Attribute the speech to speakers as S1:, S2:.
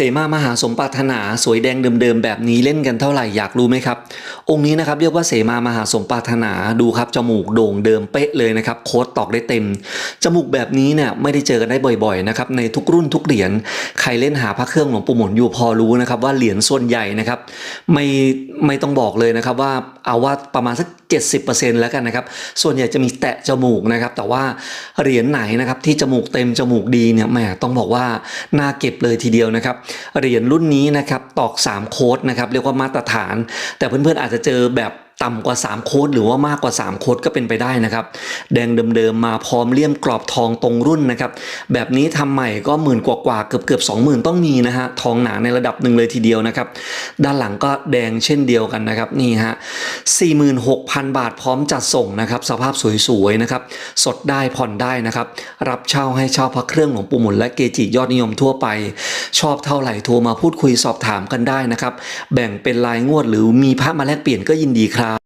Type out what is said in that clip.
S1: เสมามหาสมปรารถนาสวยแดงเดิมๆแบบนี้เล่นกันเท่าไหร่อยากรู้ไหมครับ องค์นี้นะครับเรียกว่าเสมามหาสมปรารถนาดูครับจมูกโด่งเดิมเป๊ะเลยนะครับโค้ดตอกได้เต็ม จมูกแบบนี้เนี่ยไม่ได้เจอกันได้บ่อยๆนะครับในทุกรุ่นทุกเหรียญใครเล่นหาพระเครื่องหลวงปู่หมุนอยู่พอรู้นะครับว่าเหรียญส่วนใหญ่นะครับไม่ไม่ต้องบอกเลยนะครับว่าเอาว่าประมาณสัก70%แล้วกันนะครับ ส่วนใหญ่จะมีแตะจมูกนะครับ แต่ว่าเหรียญไหนนะครับที่จมูกเต็มจมูกดีเนี่ยแหมต้องบอกว่าน่าเก็บเลยทีเดียวนะครับเหรียญรุ่นนี้นะครับตอก 3 โค้ดนะครับเรียกว่ามาตรฐาน แต่เพื่อนๆอาจจะเจอแบบต่ำกว่า 3 โค้ดหรือว่ามากกว่า 3 โค้ดก็เป็นไปได้นะครับ แดงเดิมๆมาพร้อมเลี่ยมกรอบทองตรงรุ่นนะครับ แบบนี้ทำใหม่ก็หมื่นกว่าๆเกือบเกือบๆ20,000ต้องมีนะฮะ ทองหนาในระดับหนึ่งเลยทีเดียวนะครับ ด้านหลังก็แดงเช่นเดียวกันนะครับ นี่ฮะ46,000บาทพร้อมจัดส่งนะครับ สภาพสวยๆนะครับ สดได้ผ่อนได้นะครับ รับเช่าให้เช่าพระเครื่องหลวงปู่หมุนและเกจิยอดนิยมทั่วไป ชอบเท่าไหร่โทรมาพูดคุยสอบถามกันได้นะครับ แบ่งเป็นรายงวดหรือมีพระมาแลกเปลี่ยนก็ยินดีครับ